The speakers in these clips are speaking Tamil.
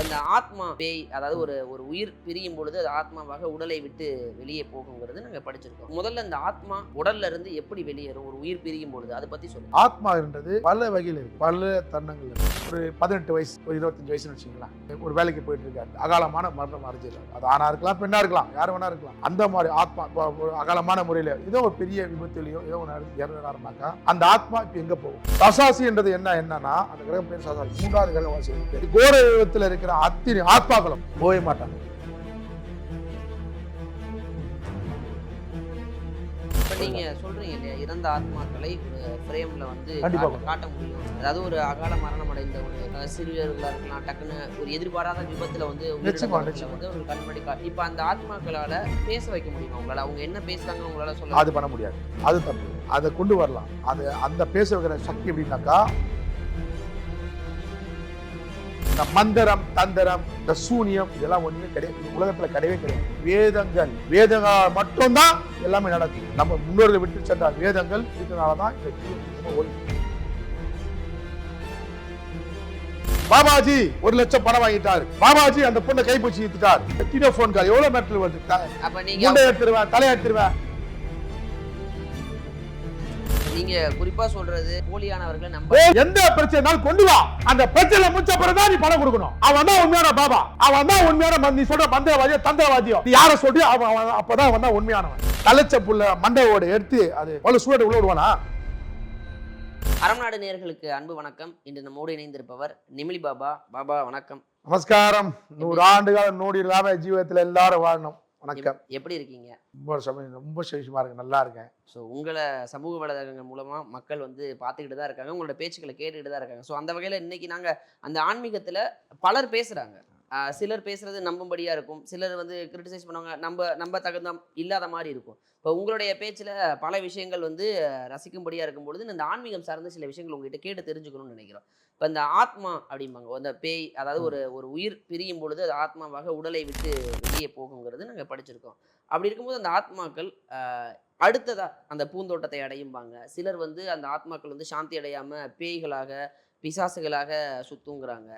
அந்த ஆத்மா பேய் அதாவது ஒரு ஒரு உயிர் பிரியும் பொழுது அது ஆத்மாவாக உடலை விட்டு வெளியே போகுங்கிறது நாங்கள் படிச்சிருக்கோம். முதல்ல இந்த ஆத்மா உடல்ல இருந்து எப்படி வெளியேறும்? ஒரு உயிர் பிரியும் பொழுது அதை பத்தி சொல்லுங்க. ஆத்மா என்றது பல வகையில் இருக்கு. பல தருணங்கள் இருக்கு. ஒரு பதினெட்டு வயசு ஒரு இருபத்தஞ்சு வயசுன்னு வச்சுக்கலாம் ஒரு வேலைக்கு போயிட்டு இருக்காரு. அகாலமான மரணம் அடைஞ்சிருக்காரு அது ஆணா இருக்கலாம் பெண்ணா இருக்கலாம் யார் வேணா இருக்கலாம். அந்த மாதிரி ஆத்மா ஒரு அகாலமான முறையில் ஏதோ ஒரு பெரிய விபத்துலையோ ஏதோ ஒன்று இறந்துனாருனாக்கா அந்த ஆத்மா இப்போ எங்க போகும்? சசாசி என்றது என்ன என்னன்னா அந்த கிரகம் பேர் சசாசி மூன்றாவது கிரகவாசி கோர விபத்தில் இருக்கிற அத்தனை ஆத்மாக்களும் போகவே மாட்டாங்க நீங்க சொல்றீங்க இல்லையா இறந்த ஆத்மாக்களை ஒரு ஃப்ரேம்ல வந்து. காட்ட- முடியும். அதாவது ஒரு அகால மரணம் அடைந்த ஒரு சிறுவர்களா இருக்கலாம் டக்குன்னு ஒரு எதிர்பாராத விபத்துல வந்து. வந்து ஒரு கண்மணி கா இப்ப அந்த ஆத்மாக்களால பேச வைக்க முடியுமா? உங்களால அவங்க என்ன பேசுறாங்க உங்களால சொல்ல அது பண்ண முடியாது. அது தப்பு. அதை கொண்டு வரலாம். அது அந்த பேச வைக்கிற சக்தி எப்படின்னாக்கா இந்த மந்திரம் தந்திரம் இந்த சூனியம் இதெல்லாம் ஒண்ணுமே கிடையாது. உலகத்துல கிடையவே கிடையாது. வேதங்கள் வேதங்கள் மட்டும்தான் எல்லாமே நடக்கும். நம்ம முன்னோர்கள் விட்டு சென்ற வேதங்கள் இருக்கிறனால தான் இந்த ஜீவன் ஒளி பாபாஜி ஒரு லட்சம் பணம் வாங்கிட்டாரு. பாபாஜி அந்த பொண்ணை கைப்பற்றி எடுத்துட்டார் எத்தனையோ போன் கால் எவ்வளவு நேரத்தில் வருது அப்ப நீங்க நீங்க குறிப்பா சொல்றது போலியானவர்களை நம்ப எந்த பிரச்சனைனாலும் கொண்டு வா. அந்த பிரச்சனை முடிச்ச பிறகுதான் நீ பணம் கொடுக்கணும். அவன் தான் உண்மையான பாபா. அவன் தான் உண்மையான நீ சொல்ற மந்திரவாதியோ தந்திரவாதியோ. நீ யார சொல்லி அவன் அப்பதான் அவன் தான் உண்மையானவன். தலைச்ச புள்ள மண்டையோட எடுத்து அது அவ்வளவு சூழல் உள்ள விடுவானா? அறம்நாடு நேயர்களுக்கு அன்பு வணக்கம். இன்று நம்மோடு இணைந்திருப்பவர் நிமிலி பாபா. பாபா வணக்கம். நமஸ்காரம். நூறு ஆண்டு காலம் நோடி இல்லாம ஜீவிதத்துல எல்லாரும் வாழணும். வணக்கம். எப்- எப்படி இருக்கீங்க? ரொம்ப சமயம் ரொம்ப சேஷமா இருக்கு நல்லா இருக்கேன். ஸோ உங்களை சமூக வலைதளங்கள் மூலமா மக்கள் வந்து பார்த்துக்கிட்டு தான் இருக்காங்க. உங்களோட பேச்சுக்களை கேட்டுக்கிட்டு தான் இருக்காங்க. ஸோ அந்த வகையில் இன்னைக்கு நாங்க அந்த ஆன்மீகத்துல பலர் பேசுறாங்க. ஆஹ் சிலர் பேசுறது நம்பும்படியா இருக்கும். சிலர் வந்து கிரிட்டிசைஸ் பண்ணுவாங்க. நம்ம நம்ம தகுந்த இல்லாத மாதிரி இருக்கும். இப்போ உங்களுடைய பேச்சுல பல விஷயங்கள் வந்து அஹ், ரசிக்கும்படியா இருக்கும் பொழுது இந்த ஆன்மீகம் சார்ந்த சில விஷயங்கள் உங்ககிட்ட கேட்டு தெரிஞ்சுக்கணும்னு நினைக்கிறோம். இப்போ இந்த ஆத்மா அப்படிம்பாங்க. அந்த பேய் அதாவது ஒரு ஒரு உயிர் பிரியும் பொழுது அது ஆத்மாவாக உடலை விட்டு வெளியே போகுங்கிறது நாங்க படிச்சிருக்கோம். அப்படி இருக்கும்போது அந்த ஆத்மாக்கள் ஆஹ், அடுத்ததா அந்த பூந்தோட்டத்தை அடையும்பாங்க. சிலர் வந்து அந்த ஆத்மாக்கள் வந்து சாந்தி அடையாம பேய்களாக பிசாசுகளாக சுத்துங்கிறாங்க.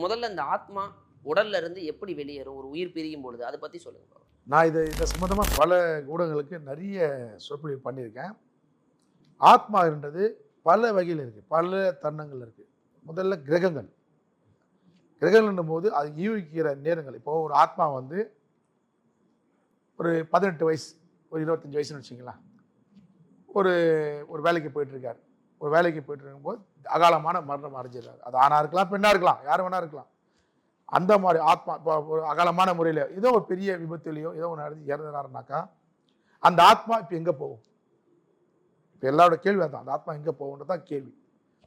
முதல்ல இந்த ஆத்மா உடல்ல இருந்து எப்படி வெளியேறும்? ஒரு உயிர் பிரியும் பொழுது அதை பத்தி சொல்லுங்க நான் இது இதை சம்மந்தமாக பல ஊடகங்களுக்கு நிறைய சொற்பொழிவு பண்ணியிருக்கேன். ஆத்மா என்றது பல வகையில் இருக்குது பல தருணங்கள் இருக்குது முதல்ல கிரகங்கள். கிரகங்கள்னும் போது அது யூகிக்கிற நேரங்கள். இப்போ ஒரு ஆத்மா வந்து ஒரு பதினெட்டு வயசு ஒரு இருபத்தஞ்சி வயசுன்னு வச்சுங்களேன் ஒரு ஒரு வேலைக்கு போயிட்டுருக்கார். ஒரு வேலைக்கு போயிட்டு இருக்கும்போது அகாலமான மரணம் அடைஞ்சிடுறாரு. அது ஆணாக இருக்கலாம் பெண்ணாக இருக்கலாம் யார் வேணா இருக்கலாம். அந்த மாதிரி ஆத்மா இப்போ ஒரு அகாலமான முறையில் ஏதோ ஒரு பெரிய விபத்துலையோ ஏதோ ஒன்று நடந்து இறந்துனாருனாக்கா அந்த ஆத்மா இப்போ எங்கே போகும்? இப்போ எல்லாரோட கேள்வி அதான் அந்த ஆத்மா எங்கே போகும்ன்றது தான் கேள்வி.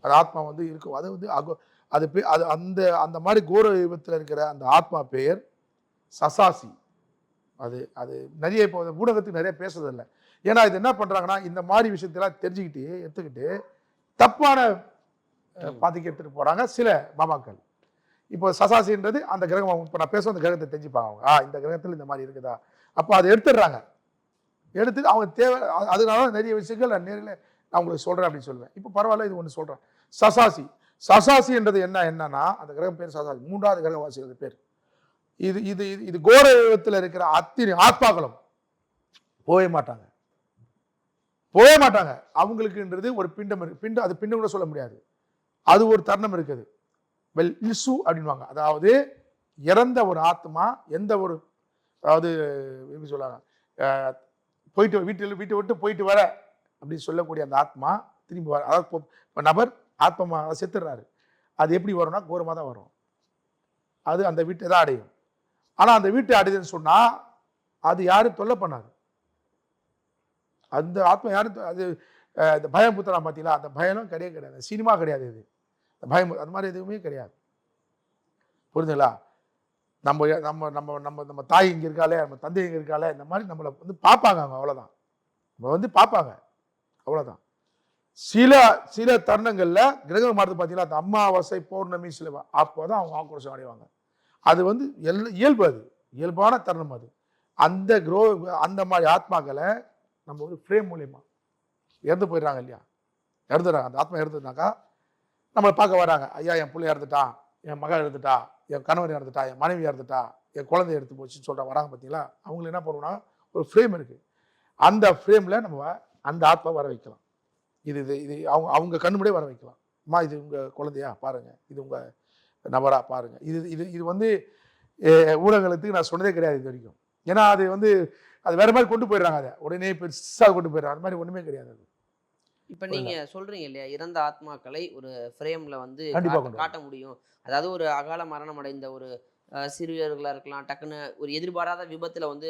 அது ஆத்மா வந்து இருக்கும். அது வந்து அகோ அது பே- அது அந்த அந்த மாதிரி கோர விபத்தில் இருக்கிற அந்த ஆத்மா பெயர் சசாசி. அது அது நிறைய இப்போ ஊடகத்துக்கு நிறைய பேசுறதில்ல. ஏன்னா இது என்ன பண்ணுறாங்கன்னா இந்த மாதிரி விஷயத்தெல்லாம் தெரிஞ்சுக்கிட்டு எடுத்துக்கிட்டு தப்பான. பாதைக்கு எடுத்துகிட்டு போகிறாங்க சில பாபாக்கள். இப்போ சசாசின்றது அந்த கிரகம் இப்போ நான் பேசுவோம் அந்த கிரகத்தை தெரிஞ்சுப்பாங்க அவங்க. ஆ இந்த கிரகத்தில் இந்த மாதிரி இருக்குதா? அப்போ அதை எடுத்துடுறாங்க. எடுத்துட்டு அவங்க தேவை அதனால நிறைய விஷயங்கள் நான் நேரில் நான் உங்களுக்கு சொல்கிறேன் அப்படின்னு சொல்லுவேன். இப்போ பரவாயில்ல இது ஒன்று சொல்கிறேன் சசாசி. சசாசி என்றது என்ன என்னன்னா அந்த கிரகம் பேர் சசாசி. மூன்றாவது கிரகவாசிகள் பேர். இது இது இது இது கோரத்தில் இருக்கிற அத்தினி ஆத்மாக்களும் போகவே மாட்டாங்க. போகவே மாட்டாங்க. அவங்களுக்குன்றது ஒரு பிண்டம் இருக்கு. பிண்டம் அது பிண்டம் கூட சொல்ல முடியாது. அது ஒரு தருணம் இருக்குது. வெல் இசு அப்படின்வாங்க அதாவது இறந்த ஒரு ஆத்மா எந்த ஒரு அதாவது எப்படி சொல்லுவாங்க போயிட்டு வீட்டில் வீட்டை விட்டு போயிட்டு வர அப்படின்னு சொல்லக்கூடிய அந்த ஆத்மா திரும்பி வர அதாவது இப்போ- நபர் ஆத்மா செத்துடுறாரு அது எப்படி வரும்னா கோரமாக தான் வரும். அது அந்த வீட்டை தான் அடையும். ஆனால் அந்த வீட்டை அடையுதுன்னு சொன்னால் அது யாரும் தொல்லை பண்ணாது அந்த ஆத்மா யாரும் அது இந்த பயம் புத்தலாம் பார்த்தீங்களா அந்த பயம்லாம் கிடையவே கிடையாது. சினிமா கிடையாது இது. பயம் அது மாதிரி எதுவுமே கிடையாது. புரிஞ்சுங்களா? நம்ம நம்ம நம்ம நம்ம நம்ம தாய் இங்கே இருக்காளே நம்ம தந்தை இங்கே இருக்காளே இந்த மாதிரி நம்மளை வந்து பார்ப்பாங்க அவங்க அவ்வளோதான் நம்ம வந்து பார்ப்பாங்க அவ்வளோதான் சில சில தருணங்களில் கிரகம் மாறுது பார்த்தீங்கன்னா அந்த அம்மாவாசை பௌர்ணமி சில அப்போ தான் அவங்க ஆக்ரோஷம் அடைவாங்க. அது வந்து எல் இயல்பு அது. இயல்பான தருணம் அது. அந்த குரோ அந்த மாதிரி ஆத்மாக்களை நம்ம ஒரு ஃப்ரேம் மூலியமாக இறந்து போயிடுறாங்க இல்லையா? இறந்துடுறாங்க. அந்த ஆத்மா இறந்துனாக்கா நம்மளை பார்க்க வராங்க. ஐயா என் பிள்ளை இறந்துட்டான் என் மகள் இறந்துட்டா என் கணவர் இறந்துட்டா என் மனைவி இறந்துட்டா என் குழந்தை எடுத்து போச்சுன்னு சொல்கிறா வராங்க பார்த்தீங்களா அவங்களுக்கு என்ன பண்ணுவோம்னா ஒரு ஃப்ரேம் இருக்குது அந்த ஃப்ரேமில் நம்ம அந்த ஆத்மா வர வைக்கலாம். இது இது இது அவங்க அவங்க கண்ணு முன்னாடியே வர வைக்கலாம். அம்மா இது உங்கள் குழந்தையா? பாருங்கள் இது உங்கள் நபராக பாருங்கள் இது இது இது வந்து ஊடகங்களுக்கு நான் சொன்னதே கிடையாது இது வரைக்கும். ஏன்னா அது வந்து அது வேறு மாதிரி கொண்டு போயிடுறாங்க அதை. உடனே பெருசாக கொண்டு போயிடுறாங்க. அது மாதிரி ஒன்றுமே கிடையாது அது. இப்ப நீங்க சொல்றீங்க இல்லையா? இறந்த ஆத்மாக்களை ஒரு ஃப்ரேம்ல வந்து காட்ட- முடியும். அதாவது ஒரு அகால மரணம் அடைந்த ஒரு அஹ், சிறுவர்களா இருக்கலாம் டக்குன்னு ஒரு எதிர்பாராத விபத்துல வந்து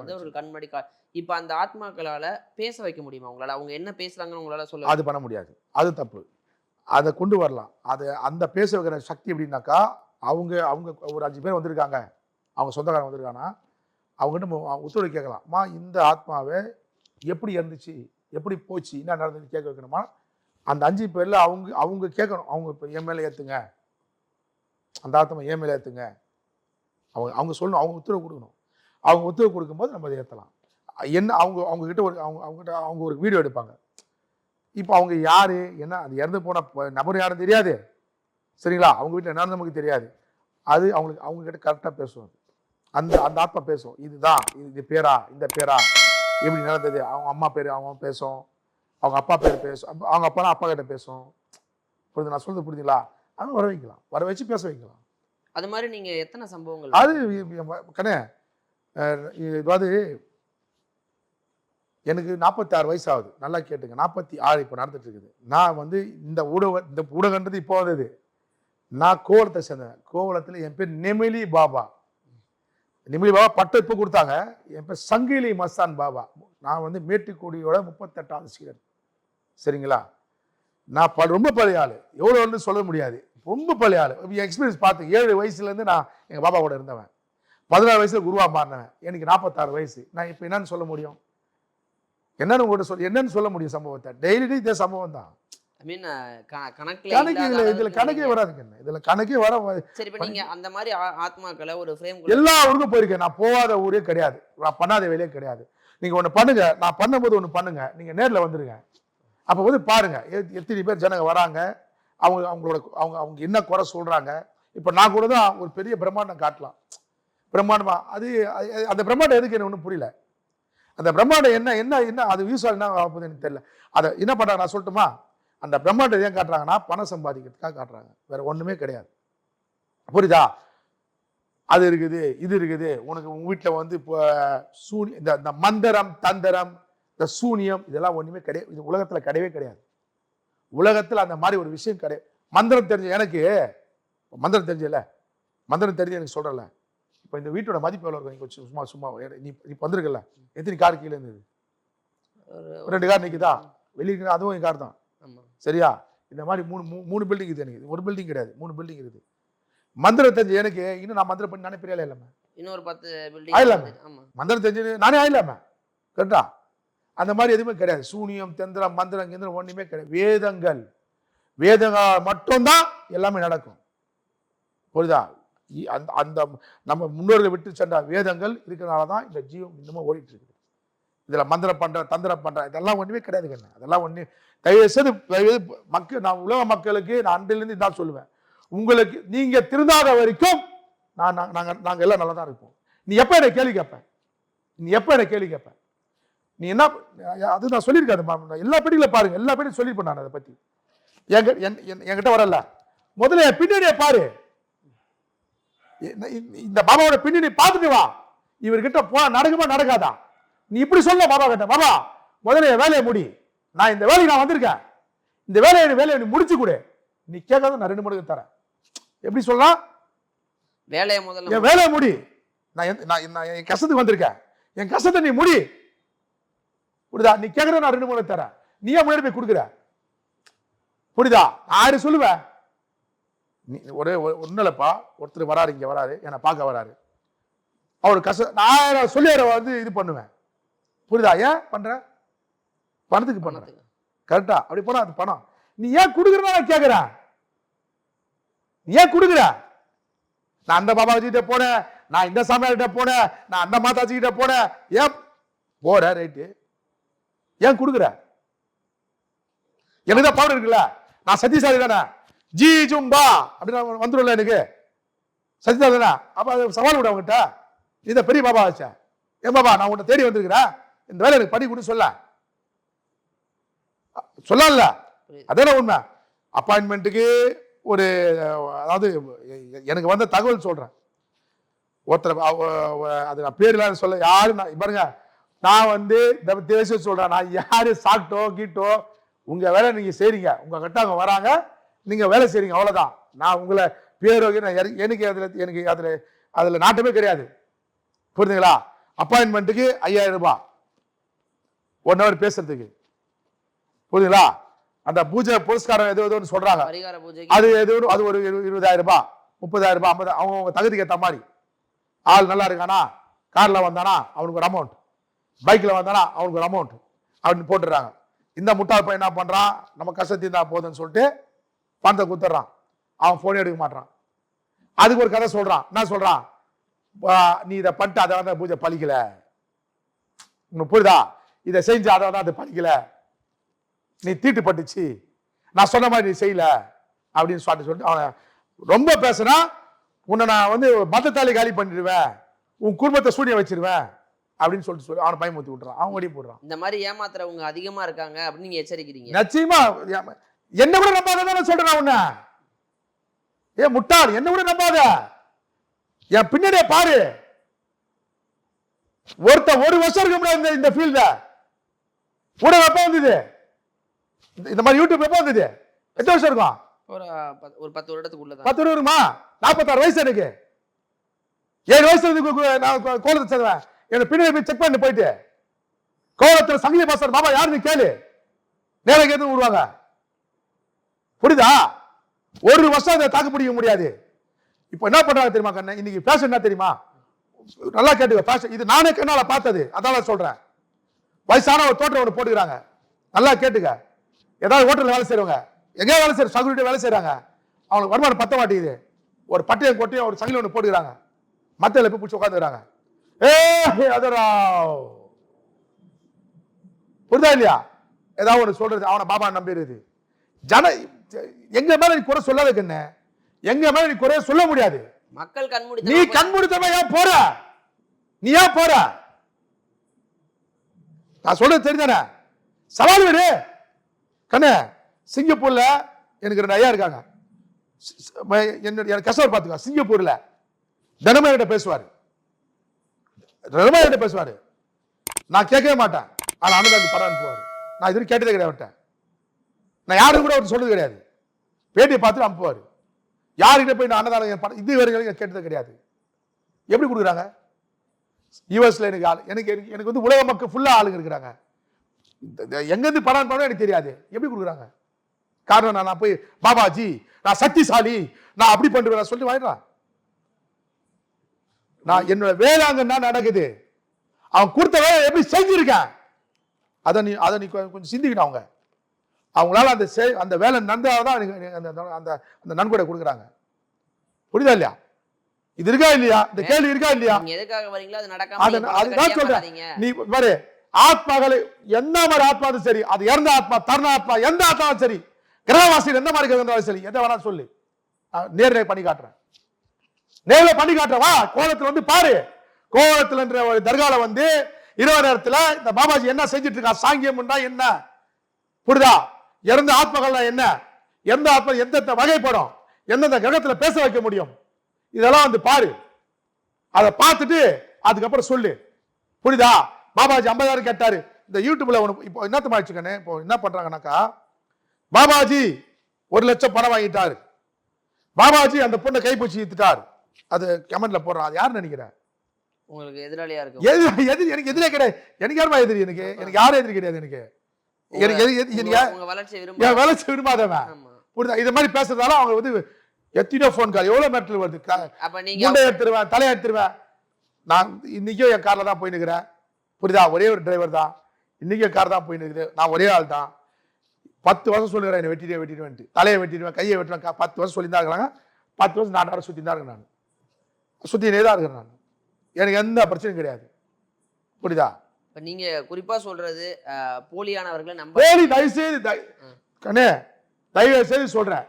வந்து ஒரு கண்மடி கா இப்ப அந்த ஆத்மாக்களால பேச வைக்க முடியுமா? உங்களால அவங்க என்ன பேசுறாங்கன்னு உங்களால சொல்ல அது பண்ண முடியாது. அது தப்பு. அதை கொண்டு வரலாம். அது அந்த பேச வைக்கிற சக்தி எப்படின்னாக்கா அவங்க அவங்க ஒரு அஞ்சு பேர் வந்திருக்காங்க. அவங்க சொந்தக்காரங்க வந்திருக்காங்கன்னா அவங்ககிட்ட உத்தரவு கேட்கலாம். அம்மா இந்த ஆத்மாவை எப்படி இருந்துச்சு எப்படி போச்சு என்ன நடந்ததுன்னு கேட்க வைக்கணுமா? அந்த அஞ்சு பேரில் அவங்க அவங்க கேட்கணும். அவங்க இப்போ என் மேலே ஏற்றுங்க அந்த ஆத்மா என் மேலே ஏற்றுங்க அவங்க அவங்க சொல்லணும். அவங்க உத்தரவு கொடுக்கணும். அவங்க உத்தரவு கொடுக்கும்போது நம்ம அதை ஏற்றலாம் என்ன அவங்க அவங்கக்கிட்ட ஒரு அவங்க அவங்ககிட்ட அவங்க ஒரு வீடியோ எடுப்பாங்க. இப்போ அவங்க யார்? என்ன அது இறந்து போன நபர் யாரும் தெரியாது. சரிங்களா? அவங்க வீட்டில் என்ன நமக்கு தெரியாது. அது அவங்களுக்கு அவங்கக்கிட்ட கரெக்டாக பேசுவாங்க அந்த அந்த ஆத்மா பேசும். இதுதான் இது இது பேரா இந்த பேரா. எப்படி நடந்தது? அவங்க அம்மா பேர் அவங்க பேசும். அவங்க அப்பா பேர் பேசும். அவங்க அப்பா அப்பா கிட்ட பேசும். புரியுது? நான் சொல்றது புரியுதுங்களா? அதை வர வைக்கலாம். வர வச்சு பேச வைக்கலாம். அது மாதிரி நீங்க எத்தனை சம்பவங்கள்? அது கண்ணே அஹ் இதாவது எனக்கு நாற்பத்தாறு வயசு ஆகுது நல்லா கேட்டுங்க. நாற்பத்தி ஆறு இப்போ நடந்துட்டு இருக்குது நான் வந்து இந்த ஊடக இந்த ஊடகன்றது இப்போ வந்தது. நான் கோவலத்தை சேர்ந்தேன் கோவலத்தில் என் பேர் நெமிலி பாபா. நிமிலி பாபா பட்டம் இப்போ கொடுத்தாங்க. என் பேர் சங்கிலி மஸ்தான் பாபா. நான் வந்து மேட்டுக்குடியோட முப்பத்தெட்டாவது சீரன் சரிங்களா? நான் ப ரொம்ப பழைய ஆள். எவ்வளோன்னு சொல்ல முடியாது. ரொம்ப பழைய ஆள். என் எக்ஸ்பீரியன்ஸ் பார்த்து ஏழு வயசுலேருந்து நான் எங்கள் பாபா கூட இருந்தவன். பதினாறு வயசில் குருவா மாறினவன். எனக்கு நாற்பத்தாறு வயசு. நான் இப்போ என்னன்னு சொல்ல முடியும்? என்னன்னு உங்கள்கிட்ட சொல் என்னன்னு சொல்ல முடியும் சம்பவத்தை? டெய்லி இதே சம்பவம் தான் ஐ மீன் கணக்குல கணக்கு இதுல கணக்கே வராதுங்க என்ன? இதுல கணக்கே வர சரி இப்ப நீங்க அந்த மாதிரி ஆத்மாக்களை ஒரு ஃப்ரேம் எல்லா ஊருக்கும் போயிருக்கேன். நான் போகாத ஊரே கிடையாது. நான் பண்ணாத வேலையே கிடையாது. நீங்க ஒண்ணு பண்ணுங்க. நான் பண்ணும்போது ஒண்ணு பண்ணுங்க. நீங்க நேர்ல வந்துருங்க. அப்ப வந்து பாருங்க. எத்தனை பேர் ஜனங்க வராங்க. அவங்க அவங்களோட அவங்க அவங்க என்ன குறை சொல்றாங்க. இப்ப நான் கூட தான் ஒரு பெரிய பிரம்மாண்டம் காட்டலாம். பிரம்மாண்டமா அது அந்த பிரம்மாண்டம் எதுக்கு எனக்கு ஒன்றும் புரியல. அந்த பிரம்மாண்டம் என்ன என்ன என்ன அது யூஸ் என்ன ஆகுதுன்னு எனக்கு தெரியல. அதை என்ன பண்றாங்க? நான் சொல்லட்டுமா? அந்த பிரம்மாண்டம் ஏன் காட்டுறாங்கன்னா பணம் சம்பாதிக்கிறதுக்காக காட்டுறாங்க. வேற ஒண்ணுமே கிடையாது. புரியுதா? அது இருக்குது இது இருக்குது. உனக்கு உங்க வீட்டில் வந்து இப்போ சூனி இந்த இந்த மந்திரம் தந்திரம் இந்த சூனியம் இதெல்லாம் ஒண்ணுமே கிடையாது. இது உலகத்துல கிடையவே கிடையாது. உலகத்துல அந்த மாதிரி ஒரு விஷயம் கிடையாது மந்திரம் தெரிஞ்ச எனக்கு மந்திரம் தெரிஞ்சல. மந்திரம் தெரிஞ்சு எனக்கு சொல்றல இப்போ இந்த வீட்டோட மதிப்பு எவ்வளோ இருக்கும்? நீ கொஞ்சம் சும்மா சும்மா நீ நீ வந்திருக்கல எத்தனை கார் கீழே இருந்தது? ரெண்டு கார் நிக்குதா? வெளியே அதுவும் என் கார் தான். சரியா? இந்த மாதிரி மூணு மூணு பில்டிங் இருக்குது எனக்கு. இது ஒரு பில்டிங் கிடையாது. மூணு பில்டிங் இருக்குது. மந்திரம் தெரிஞ்ச எனக்கு இன்னும் நான் மந்திரம் பண்ணி நானே பெரிய இல்லாம இன்னொரு பத்து ஆயிடலாமே. பில்டிங் ஆமா. மந்திரம் தெரிஞ்சு நானே ஆயிடலாம கரெக்டா அந்த மாதிரி எதுவுமே கிடையாது. சூனியம் தந்திரம் மந்திரம் கிந்திரம் ஒண்ணுமே கிடையாது. வேதங்கள். வேதங்கள் மட்டும்தான் எல்லாமே நடக்கும். புரியுதா? அந்த அந்த நம்ம முன்னோர்கள் விட்டு சென்ற வேதங்கள் இருக்கிறனால தான் இந்த ஜீவம் இன்னமும் ஓடிட்டு இருக்குது. இதில் மந்திரம் பண்ணுறேன் தந்திரம் பண்ணுறேன் இதெல்லாம் ஒன்றுமே கிடையாது என்ன அதெல்லாம் ஒன்று தயவு செய்து தயவு மக்கள் நான் உலக மக்களுக்கு நான் அன்றிலிருந்து இதான் சொல்லுவேன். உங்களுக்கு நீங்கள் திருந்தாத வரைக்கும் நான் நாங்கள் நாங்கள் எல்லாம் நல்லா தான் இருப்போம். நீ எப்போ என்ன கேள்வி கேட்ப நீ எப்போ என்ன கேள்வி கேட்ப நீ என்ன அது நான் சொல்லியிருக்கேன் அது மா- எல்லா பேட்டியில பாருங்கள் எல்லா பேட்டியும் சொல்லியிருப்பேன் நான் அதை பற்றி எங்க என்- என்- என்கிட்ட வரல. முதல்ல என் பின்னணியை பாரு. என்ன- இந்த- இந்த பாபாவோட பின்னணி பார்த்துட்டு வா. இவர்கிட்ட போனா நடக்குமா நடக்காதா? நீ இப்படி சொல்ல பாபா கிட்ட. பாபா முதல்ல வேலையை முடி. நான் இந்த வேலைக்கு நான் வந்திருக்கேன். இந்த வேலையை வேலையை நீ முடிச்சு கொடு. நீ கேட்காத நான் ரெண்டு மணிக்கு தரேன். எப்படி சொல்லலாம்? வேலையை முதல்ல என் வேலையை முடி. நான் நான் என் கஷ்டத்துக்கு வந்திருக்கேன். என் கஷ்டத்தை நீ முடி. புரியுதா? நீ கேட்கறத நான் ரெண்டு மூணு தரேன். நீ ஏன் முன்னாடி போய் கொடுக்குற? புரியுதா? யாரு சொல்லுவேன். நீ ஒரே ஒன்றும் இல்லைப்பா ஒருத்தர் வராரு இங்க வராரு என்னை பார்க்க வராரு. அவர் கஷ்ட நான் சொல்லி அவரை வந்து இது பண்ணுவேன். புரியுதா? ஏன் பண்ற? பணத்துக்கு பணத்துக்கு. கரெக்டா. அப்படி போனா அது பணம். நீ ஏன் கொடுக்குறதா நான் கேட்கிறேன் நீ ஏன் கொடுக்குற? நான் அந்த பாபாஜி கிட்ட போனேன். நான் இந்த சாமியார்கிட்ட போனேன். நான் அந்த மாதாஜி கிட்ட போனேன். ஏன்? போற ரைட்டு ஏன் கொடுக்குற? எனக்கு தான் பவர் இருக்குல்ல? நான் சத்தியசாலி தானே? ஜி ஜும்பா. அப்படின்னு வந்துடும்ல எனக்கு. சஜிதா தானே? அப்ப சவால் விட அவங்ககிட்ட நீ பெரிய பாபா வச்ச ஏன் பாபா நான் உன்னை தேடி வந்திருக்கிறேன். இந்த வேலை எனக்கு பண்ணி கொடு சொல்ல. சொல்லல. அதான உண்மை. அப்பாயின்மெண்ட்டுக்கு ஒரு அதாவது எனக்கு வந்த தகவல் சொல்றேன். ஒருத்தர் அது நான் பேர்லாம் சொல்ல யாரும் நான் பாருங்க. நான் வந்து தேசிய சொல்றேன். நான் யாரு சாப்பிட்டோ கீட்டோ உங்க வேலை நீங்க செய்றீங்க. உங்க கிட்ட அவங்க வராங்க. நீங்க வேலை செய்றீங்க அவ்வளவுதான். நான் உங்களை பேரோ நான் எனக்கு அதுல எனக்கு அதுல அதுல நாட்டமே கிடையாது. புரியுதுங்களா? அப்பாயின்மெண்ட்டுக்கு ஐயாயிரம் ரூபாய். ஒன் ஹவர் பேசுறதுக்கு. புரியுதுங்களா? அந்த பூஜை புரஸ்காரம் ஏதோ ஒன்று சொல்றாங்க. அது எது அது ஒரு இரு- இருபதாயிரம் ரூபாய் முப்பதாயிரம் ரூபாய் ஐம்பது அவங்க தகுதிக்கு ஏற்ற மாதிரி. ஆள் நல்லா இருக்கானா? கார்ல வந்தானா? அவனுக்கு ஒரு அமௌண்ட் பைக்ல வந்தானா? அவனுக்கு ஒரு அமௌண்ட் அப்படின்னு போட்டுடுறாங்க. இந்த முட்டாள் பையன் என்ன பண்றான்? நம்ம கஷ்டத்தையும் தான் போதுன்னு சொல்லிட்டு பணத்தை குத்துறான் அவன் போனே எடுக்க மாட்டான். அதுக்கு ஒரு கதை சொல்றான். என்ன சொல்றான்? "வா, நீ இதை பண்ணிட்டு அதை வந்து பூஜை பழிக்கல. உனக்கு புரியுதா? இதை செஞ்சு அதை வந்து அது பழிக்கல நீ தீட்டு பட்டுச்சு நான் சொன்ன மாதிரி நீ செய்யல அப்படின்னு சொல்லிட்டு சொல்லிட்டு அவனை ரொம்ப பேசுனா உன்னை நான் வந்து மதத்தாலி காலி பண்ணிடுவேன். உன் குடும்பத்தை சூனிய வச்சிருவேன். அப்படின்னு சொல்லிட்டு சொல்லி அவனை பயமுத்தி விட்டுறான். அவன் ஓடி போடுறான் இந்த மாதிரி ஏமாத்துறவங்க அதிகமா இருக்காங்க அப்படின்னு நீங்க எச்சரிக்கிறீங்க. நிச்சயமா. என்ன கூட நம்பாத நான் சொல்றேன் உன்ன. ஏ முட்டாள் என்ன கூட நம்பாத. என் பின்னாடியே பாரு. ஒருத்த ஒரு வருஷம் இருக்க முடியாது இந்த ஃபீல்ட கூட எப்ப வந்தது? இந்த- மாதிரி யூடியூப் எப்ப வந்தது? எத்தனை வருஷம் இருக்கும்? ஒரு ஒரு பத்து வருடத்துக்குள்ளதான். பத்து வருமா? நாற்பத்தாறு வயசு எனக்கு. ஏழு வயசுல இருந்து நான் கோலத்தை சேர்ந்தேன் எனக்கு பின்னாடி போய் செக் பண்ணி போயிட்டு. கோலத்துல சங்கிலி பாஸ்டர் பாபா யாருன்னு கேளு. நேரம் கேட்டு விடுவாங்க. புரியுதா? ஒரு வருஷம் அதை தாக்கு பிடிக்க முடியாது. இப்போ என்ன பண்றாங்க தெரியுமா கண்ணன் இன்னைக்கு ஃபேஷன் என்ன தெரியுமா? நல்லா கேட்டுக்க ஃபேஷன் இது நானே கண்ணால பார்த்தது. அதான் சொல்றேன். வயசான ஒரு தோட்டம் ஒன்று போட்டுக்கிறாங்க. நல்லா கேட்டுக்க. ஏதாவது ஹோட்டல்ல வேலை செய்றவங்க எங்கேயோ வேலை செய்யற சகுரிட்ட வேலை செய்றாங்க. அவங்களுக்கு வருமானம் பத்த மாட்டேங்குது. ஒரு பட்டையும் கொட்டையும் ஒரு சங்கிலி ஒன்று போட்டுக்கிறாங்க. மத்தியில் போய் பிடிச்சி உட்காந்துக்கிறாங்க ஏ அதரா. புரியுதா இல்லையா? ஏதாவது ஒன்று சொல்றது அவனை பாபா நம்பிடுது ஜன எங்க மேல நீ குறை சொல்லாத கண்ணு எங்க மேல நீ குறை சொல்ல முடியாது. மக்கள் நீ கண்மூடி கண்மூடித்தனமா ஏன் போற? நீ ஏன் போற? நான் சொல்றது தெரிஞ்சானே சவால் வீடு கண்ணே சிங்கப்பூர்ல எனக்கு ரெண்டு ஐயா இருக்காங்க. என்னுடைய கஷ்டம் கஸ்டமர் பார்த்துக்கோ சிங்கப்பூர்ல. தினமும் என்கிட்ட பேசுவார். தினமும் என்கிட்ட பேசுவார். நான் கேட்கவே மாட்டேன். ஆனால் அனுதாக்கு படம் போவார். நான் இது கேட்டதே கிடையாது அவர்கிட்ட. நான் யாரும் கூட அவர் சொல்றது கிடையாது. பேட்டியை பார்த்துட்டு அனுப்புவார். யாருக்கிட்ட போய் நான் அன்னதானம் பணம் இது வரைக்கும் கேட்டது கிடையாது. எப்படி கொடுக்குறாங்க? யூஎஸ்ல எனக்கு ஆள் எனக்கு எனக்கு- எனக்கு வந்து உலக மக்கள் ஃபுல்லாக ஆளுங்க இருக்கிறாங்க. இந்த- எங்கேருந்து பணம் பண்ணணும் எனக்கு தெரியாது. எப்படி கொடுக்குறாங்க? காரணம் நான் நான் போய் பாபாஜி நான் சக்திசாலி நான் அப்படி பண்ணுவேன் சொல்லி சொல்லிட்டு வாங்கிடுறான் நான் என்னோட வேலை அங்கே என்ன நடக்குது? அவன் கொடுத்த வேலை எப்படி செஞ்சிருக்கேன் அதை நீ அதை நீ கொஞ்சம் சிந்திக்கணும் அவங்க. அவங்களால அந்த செய்- அந்த வேலை நன்றாக தான் எனக்கு அந்த அந்த அந்த நன்கொடை கொடுக்குறாங்க. புரியுதா இல்லையா? இது இருக்கா இல்லையா? இந்த கேள்வி இருக்கா இல்லையா? எதுக்காக வரீங்களோ அது நடக்காம அதுதான் சொல்றேன். நீ பாரு ஆத்மாக்களை எந்த மாதிரி ஆத்மா அது சரி அது இறந்த ஆத்மா தருண ஆத்மா எந்த ஆத்மாவும் சரி கிரகவாசியில் எந்த மாதிரி இருந்தாலும் சரி எதை வேணாலும் சொல்லு. நேர்ல பண்ணி காட்டுறேன். நேர்ல பண்ணி காட்டுறேன். வா கோலத்துல வந்து பாரு. கோலத்துல என்ற ஒரு தர்கால வந்து இரவு நேரத்துல இந்த பாபாஜி என்ன செஞ்சுட்டு இருக்கா? சாங்கியம்னா என்ன? புரியுதா? இறந்த ஆத்மாக்கள்னா என்ன? எந்த ஆத்மா எந்தெந்த வகைப்படும்? எந்தெந்த கிரகத்துல பேச வைக்க முடியும்? இதெல்லாம் வந்து பாரு. அதை பார்த்துட்டு அதுக்கப்புறம் சொல்லு. புரியுதா? பாபாஜி ஐம்பதாயிரம் கேட்டாரு. இந்த யூடியூப்ல உனக்கு இப்போ என்னத்த ஆயிடுச்சுக்கண்ணே இப்போ என்ன பண்றாங்கன்னாக்கா பாபாஜி ஒரு லட்சம் பணம் வாங்கிட்டாரு. பாபாஜி அந்த பொண்ணை கைப்பூச்சி ஈத்துட்டார் அது கமெண்ட்ல போடுறான். அது யார் நினைக்கிறேன் உங்களுக்கு எதிராளியா இருக்கு. எது எதிரி எனக்கு எதிரே கிடையாது. எனக்கு யாருமா எதிரி எனக்கு? எனக்கு யாரும் எதிரி கிடையாது எனக்கு. எனக்கு எது- எது- வளர்ச்சி விரும்பாதவன். புரியுதா? இது மாதிரி பேசுறதால அவங்க வந்து எத்தனையோ ஃபோன் கால் எவ்வளவு மிரட்டல் வருது? முண்டை எடுத்துருவேன் தலையை எடுத்துருவேன் நான் இன்னைக்கும் என் கார்ல தான் போய் நிற்கிறேன் புரியுதா? ஒரே ஒரு டிரைவர் தான். இன்னைக்கும் என் கார் தான் போய் நிற்குது நான் ஒரே ஆள் தான். பத்து வருஷம் சொல்லுகிறேன் என்னை வெட்டிடுவேன் வெட்டிடுவேன்ட்டு தலையை வெட்டிடுவேன் கையை வெட்டுவேன். பத்து வருஷம் சொல்லி தான் இருக்கிறாங்க. பத்து வருஷம் நான் நேரம் சுற்றி தான் இருக்கேன் நான். சுற்றினே தான் இருக்கிறேன் நான். எனக்கு எந்த பிரச்சனையும் கிடையாது. புரியுதா? இப்ப நீங்க குறிப்பா சொல்றது அஹ், போலியானவர்களை நம்ப போலி தயவு செய்து கண்ணே தயவு செய்து சொல்றேன்.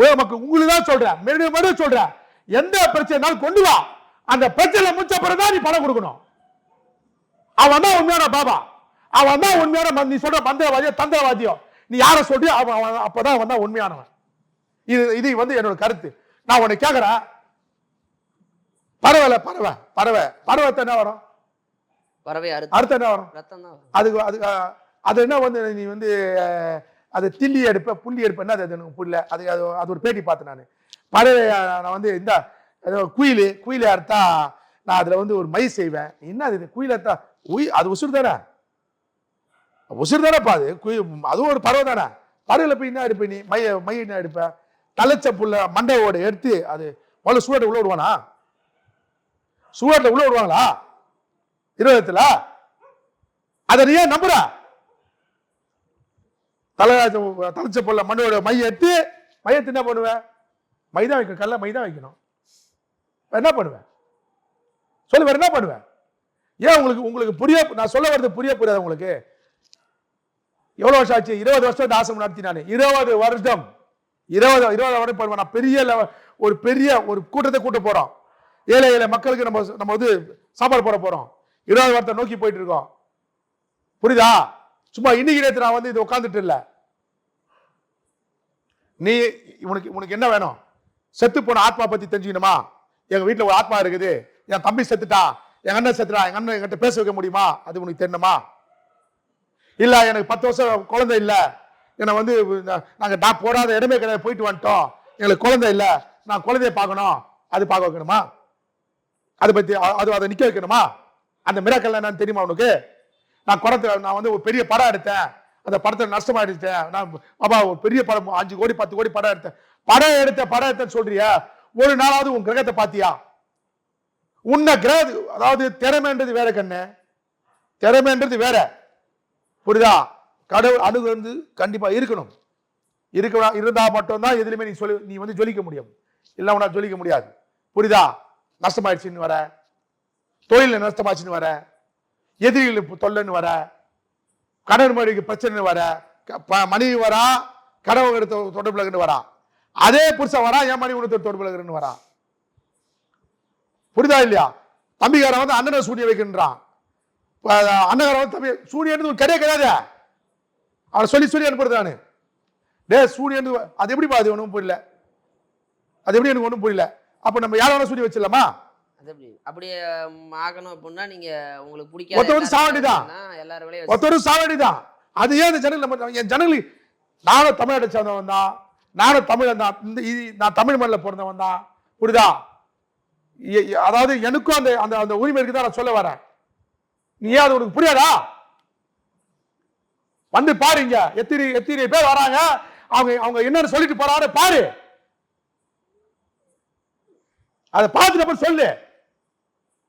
உலக மக்கள் உங்களுக்கு தான் சொல்றேன். மறுபடியும் மறுபடியும் சொல்றேன். எந்த பிரச்சனைனாலும் கொண்டு வா. அந்த பிரச்சனை முடிச்ச பிறகுதான் நீ பணம் கொடுக்கணும். அவன் தான் உண்மையான பாபா. அவன் தான் உண்மையான நீ சொல்ற மந்திரவாதியோ தந்திரவாதியோ. நீ யாரை சொல்றியோ அவன் அப்பதான் அவன் தான் உண்மையானவன். இது இது வந்து என்னோட கருத்து. நான் உன்னை கேட்கறேன் பறவைல பறவை பறவை. பறவைத்த என்ன வரும்? பறவை அடுத்து என்ன வரும்? தான் வரும். அதுக்கு அது என்ன வந்து நீ வந்து அது தில்லி எடுப்பேன் புள்ளி எடுப்பேன் என்ன அது எனக்கு புரியல. அது அது அது ஒரு பேட்டி பார்த்தேன் நான். பறவை நான் வந்து இந்த ஏதோ குயில் குயில் அறுத்தா நான் அதில் வந்து ஒரு மை செய்வேன். என்ன அது குயில் அறுத்தா உய் அது உசுறு தானே? உசுறு தானேப்பா அது? குயில் அதுவும் ஒரு பறவை தானே? பறவையில் போய் என்ன எடுப்பேன் நீ? மைய மை என்ன எடுப்பேன் தலைச்ச புள்ள மண்டையோட எடுத்து அது முதல்ல சூழட்டை உள்ள விடுவானா? சூழட்டில் உள்ள விடுவாங்களா? இருபதுல அதை நீ ஏன் நம்புற? தலை தலைச்ச பொருள மண்ணோட மைய எடுத்து மையத்து என்ன பண்ணுவேன் மைதா வைக்கணும் கல்ல மைதா வைக்கணும். என்ன பண்ணுவேன் சொல்லு வேற என்ன பண்ணுவேன் ஏன் உங்களுக்கு உங்களுக்கு புரிய நான் சொல்ல வர்றது புரிய புரியாது உங்களுக்கு. எவ்வளவு வருஷம் ஆச்சு? இருபது வருஷம் தாசம் நடத்தி நான். இருபது வருஷம். இருபது இருபது வருடம் பண்ணுவேன் நான் பெரிய ஒரு பெரிய ஒரு கூட்டத்தை கூட்ட போறோம். ஏழை ஏழை மக்களுக்கு நம்ம நம்ம வந்து சாப்பாடு போட போறோம். இருபது வருடத்தை நோக்கி போயிட்டு இருக்கோம். புரியுதா? சும்மா இன்னைக்கு நேற்று நான் வந்து இது உட்காந்துட்டு இல்லை. நீ உனக்கு உனக்கு என்ன வேணும்? செத்து போன ஆத்மா பத்தி தெரிஞ்சுக்கணுமா? எங்க வீட்டுல ஒரு ஆத்மா இருக்குது. என் தம்பி செத்துட்டா எங்க அண்ணன் செத்துட்டா எங்க அண்ணன் என்கிட்ட பேச வைக்க முடியுமா? அது உனக்கு தெரியணுமா? இல்ல எனக்கு பத்து வருஷம் குழந்தை இல்ல. என்னை வந்து நாங்க நான் போடாத இடமே கிடையாது போயிட்டு வந்துட்டோம். எங்களுக்கு குழந்தை இல்ல. நான் குழந்தைய பார்க்கணும். அது பார்க்க வைக்கணுமா? அதை பத்தி அது அதை நிக்க வைக்கணுமா? அந்த மிராக்கல் என்னன்னு தெரியுமா உனக்கு? நான் குடத்தை நான் வந்து ஒரு பெரிய படம் எடுத்தேன். அந்த படத்தை நஷ்டமாயிடுச்சு. நான் பாபா ஒரு பெரிய படம் அஞ்சு கோடி பத்து கோடி படம் எடுத்தேன். படம் எடுத்த படம் எடுத்தேன்னு சொல்றியா? ஒரு நாளாவது உன் கிரகத்தை பாத்தியா உன்னை கிரக அதாவது திறமைன்றது வேற கண்ணு. திறமைன்றது வேற. புரியுதா? கடவுள் அணுகிறது கண்டிப்பா இருக்கணும். இருக்க இருந்தா மட்டும்தான் எதுலையுமே நீ சொல்லி நீ வந்து ஜொலிக்க முடியும். இல்ல உனா ஜொலிக்க முடியாது. புரியுதா? நஷ்டமாயிடுச்சுன்னு வர. தொழில நஷ்டமாச்சுன்னு வர. எதிரிகள் தொல்லைன்னு வர. கடன் மொழிக்கு பிரச்சனை வர க- ப- மனைவி வரா கடவுள் எடுத்த தொடர்புல இருக்குன்னு வரா. அதே புருஷன் வரா என் மனைவி ஒருத்தர் தொடர்புல இருக்குன்னு வரா. புரிதா இல்லையா? தம்பிக்காரன் வந்து அண்ணனை சூனிய வைக்கின்றான். ப- அண்ணகாரன் வந்து தம்பி சூனியன் ஒரு கிடையாது கிடையாது அவனை சொல்லி சொல்லி அனுப்புறதானு டே சூரியன் அது எப்படி அது ஒன்றும் புரியல. அது எப்படி எனக்கு ஒன்றும் புரியல. அப்போ நம்ம யார சூரிய வச்சிடலாமா? அது எப்படி? அப்படியே ம், ஆகணும் அப்படின்னா நீங்க உங்களுக்கு எல்லாரும் வேலையும் சாவடிதான் அது ஏன் இந்த ஜனங்கள் என் ஜனங்களுக்கு நானும் தமிழ்நாட்டை சேர்ந்தவன் தான். நானும் தமிழன் தான் இந்த இது- நான் தமிழ் மண்ணில் பிறந்தவன் தான். புரியுதா? அதாவது எனக்கும் அந்த அந்த அந்த உரிமை இருக்கு தான் நான் சொல்ல வரேன். நீ ஏன் அது உனக்கு புரியாதா? வந்து பாருங்க. எத்தனை எத்தனை பேர் வராங்க? அவங்க அவங்க என்னன்னு சொல்லிட்டு போறாரு பாரு. அதை பார்த்துட்டு அப்புறம் சொல்லு.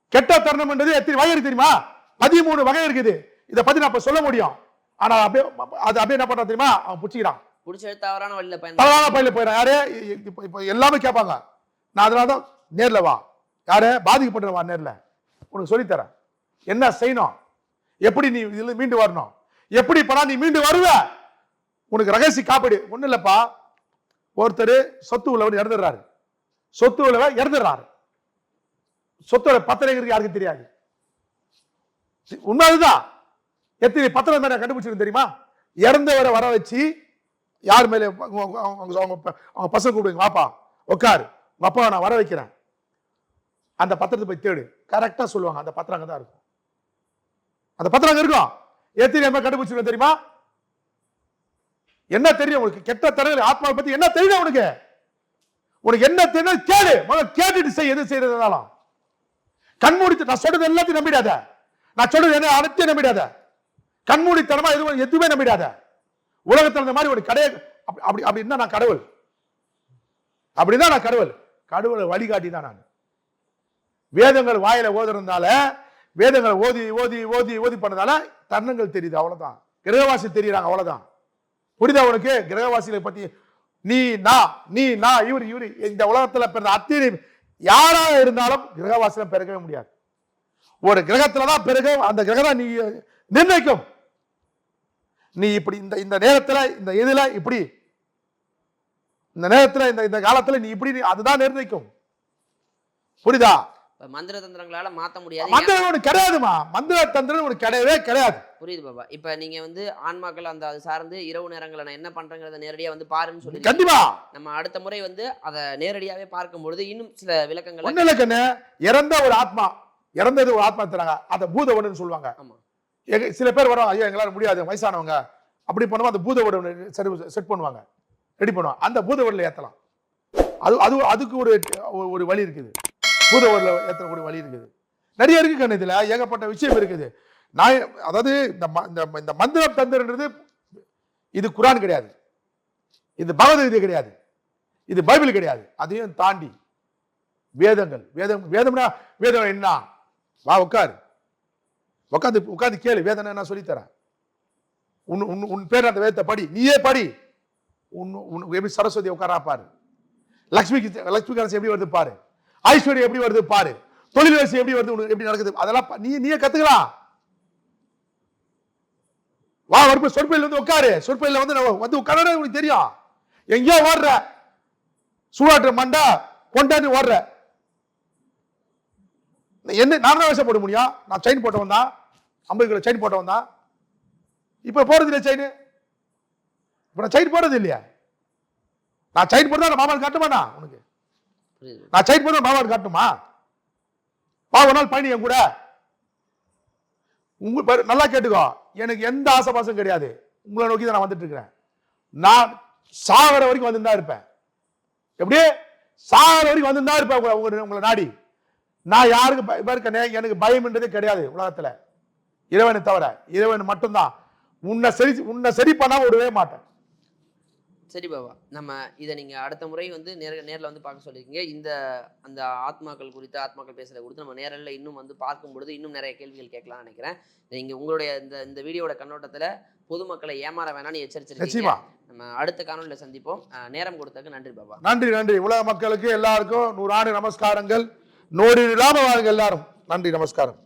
கெட்ட தருணம்ன்றது எத்தனை வகை இருக்கு தெரியுமா? பதிமூணு வகை இருக்குது. இதை பத்தி நான் இப்ப சொல்ல முடியும். ஆனா அப்படியே அது அப்படியே என்ன பண்றான் தெரியுமா? அவன் பிடிச்சிக்கிறான். பிடிச்ச தவறான வழியில பயன் தவறான யாரு? இப்போ எல்லாமே கேட்பாங்க. நான் அதனால தான் நேர்ல வா. யாரு? பாதிக்கப்பட்ட வா நேர்ல. உனக்கு சொல்லித் தரேன் என்ன செய்யணும்? எப்படி நீ இதுல மீண்டு வரணும்? எப்படி பண்ணா நீ மீண்டு வருவ? உனக்கு ரகசிய காப்பீடு. ஒண்ணும் இல்லப்பா. ஒருத்தர் சொத்து உள்ளவர் இறந்துடுறாரு. சொத்து உள்ளவர் இறந்துடுறாரு. சொத்தோட பத்திரம் இருக்கு யாருக்கும் தெரியாது? சி- உண்மை அதுதான் எத்தனை பத்திரம் மேல கண்டுபிடிச்சிருக்கு தெரியுமா? இறந்தவரை வர வச்சு யார் மேலே அவங்க அவங்க- அவங்க பசங்க கூப்பிடுங்க வாப்பா உட்காரு உங்க அப்பாவை நான் வர வைக்கிறேன். அந்த பத்திரத்தை போய் தேடு. கரெக்டா சொல்லுவாங்க. அந்த பத்திரம் தான் இருக்கும். அந்த பத்திரம் அங்க இருக்கும். எத்தனை நம்ம கண்டுபிடிச்சிருக்க தெரியுமா? என்ன தெரியும் உனக்கு கெட்ட தரங்கள் ஆத்மாவை பத்தி என்ன தெரியும் உனக்கு? உனக்கு என்ன தெரியும் கேளு முதல்ல கேட்டுட்டு செய் எது செய்யறதுனாலும். கண்மூடி நான் சொல்றது எல்லாத்தையும் நம்பிடாத. நான் சொல்றது என்ன அனைத்தையும் நம்பிடாத. கண்மூடித்தனமா எதுவும் எதுவுமே நம்பிடாத. உலகத்துல இந்த மாதிரி ஒரு கடையை அப்படி அப்படி அப்படின்னா நான் கடவுள். அப்படின்னா நான் கடவுள். கடவுளை வழிகாட்டி தான் நான். வேதங்கள் வாயில ஓதுறதுனால வேதங்களை ஓதி ஓதி ஓதி ஓதி பண்ணதால தருணங்கள் தெரியுது அவ்வளவுதான். கிரகவாசி தெரியுறாங்க அவ்வளவுதான். புரியுதா உனக்கு? கிரகவாசிகளை பத்தி நீ நான் நீ நான் இவர் இவர். இந்த உலகத்துல பிறந்த அத்தனை யாராக இருந்தாலும் கிரகவாசியில பெருகவே முடியாது. ஒரு கிரகத்தில் தான் பெருகும் அந்த கிரகம் தான் நீ நிர்ணயிக்கும். நீ இப்படி இந்த இந்த நேரத்துல இந்த இதுல இப்படி இந்த நேரத்துல இந்த இந்த காலத்துல நீ இப்படி நீ- அதுதான் நிர்ணயிக்கும். புரியுதா? மந்திர தந்திரங்களால மாத்த முடியாது. மந்திரம் ஒன்று கிடையாதுமா? மந்திர தந்திரம் ஒன்று கிடையவே கிடையாது. புரியுது பாபா. இப்ப நீங்க வந்து ஆன்மாக்கள் அந்த அது சார்ந்து இரவு நேரங்களை நான் என்ன பண்றேங்கிறத நேரடியா வந்து பாருன்னு சொல்லி கண்டிப்பா. நம்ம அடுத்த முறை வந்து அதை நேரடியாவே பார்க்கும் பொழுது இன்னும் சில விளக்கங்களை கண்ணு. இறந்த ஒரு ஆத்மா இறந்தது ஒரு ஆத்மா தராங்க. அதை பூதவன்னு சொல்லுவாங்க. ஆமா. எங்க சில பேர் வரும் ஐயோ எங்களால முடியாது வயசானவங்க. அப்படி பண்ணுவோம் அந்த பூதவடு சரி செட் பண்ணுவாங்க. ரெடி பண்ணுவாங்க. அந்த பூதவடில் ஏத்தலாம். அது அது அதுக்கு ஒரு ஒரு வழி இருக்குது. பூதவரில் ஏற்றக்கூடிய வழி இருக்குது. நிறைய இருக்குது கண்ணு ஏகப்பட்ட விஷயம் இருக்குது. நான் அதாவது இந்த ம- இந்த இந்த மந்திரம் தந்திரன்றது இது குரான் கிடையாது. இது பகவத்கீதை கிடையாது. இது பைபிள் கிடையாது. அதையும் தாண்டி வேதங்கள். வேதம் வேதம்னா வேதம் என்ன? வா உட்காரு. உட்காந்து உட்காந்து கேளு. வேதனை நான் சொல்லித்தரேன். உன் உன் உன் பேர் அந்த வேதத்தை படி. நீயே படி. உன் உன் எப்படி சரஸ்வதி உட்காரா பாரு. லக்ஷ்மி லக்ஷ்மி கணேசன் எப்படி வருது பாரு. ஐஸ்வர்யம் எப்படி வருது பாரு. தொழில் வரிசை எப்படி வருது உனக்கு எப்படி நடக்குது? அதெல்லாம் நீ நீயே கத்துக்கலாம் வா வரும் சொற்பையில் வந்து உட்காரு சொற்பையில் வந்து வந்து உட்கார உனக்கு தெரியும். எங்கேயோ ஓடுற. சூடாட்டுற மண்டா கொண்டாந்து ஓடுற. என்ன நான் தான் வேஷம் போட முடியும். நான் செயின் போட்டவன் தான். ஐம்பது கிலோ செயின் போட்டவன் தான். இப்போ போறது இல்லையா செயின் இப்போ நான் செயின் போடுறது இல்லையா? நான் செயின் போட்டு நான் மாமாவுக்கு காட்டுமாண்ணா உனக்கு? நான் சைட் பண்ண மாமாவுக்கு காட்டுமா பாவ நாள் பயணி என் கூட. உங்க நல்லா கேட்டுக்கோ. எனக்கு எந்த ஆசைபாசம் கிடையாது. உங்களை நோக்கி தான் நான் வந்துட்டு இருக்கிறேன் நான் சாகிற வரைக்கும் வந்து தான் இருப்பேன். எப்படி? சாகிற வரைக்கும் வந்து தான் இருப்பேன் உங்களை உங்களை- உங்களை நாடி. நான் யாருக்கு பய- இருக்கனே எனக்கு பயம்ன்றதே கிடையாது உலகத்துல. இறைவனை தவிர இறைவன் மட்டும்தான். உன்னை சரி உன்னை சரி பண்ணாமல் விடவே மாட்டேன். சரி பாபா நம்ம இதை நீங்க அடுத்த முறை வந்து நேர நேர்ல வந்து பார்க்க சொல்லியிருக்கீங்க. இந்த அந்த ஆத்மாக்கள் குறித்து ஆத்மாக்கள் பேசுறத குறித்து நம்ம நேரில் இன்னும் வந்து பார்க்கும் பொழுது இன்னும் நிறைய கேள்விகள் கேட்கலாம்னு நினைக்கிறேன். நீங்க உங்களுடைய இந்த இந்த வீடியோட கண்ணோட்டத்துல பொதுமக்களை ஏமாற வேணாம்னு எச்சரிச்சிருக்கீங்க. நம்ம அடுத்த காணொலியில் சந்திப்போம். நேரம் கொடுத்ததுக்கு நன்றி பாபா. நன்றி நன்றி. உலக மக்களுக்கு எல்லாருக்கும் நூறாண்டு நமஸ்காரங்கள். நோடி இல்லாம வாருங்க எல்லாரும். நன்றி நமஸ்காரம்.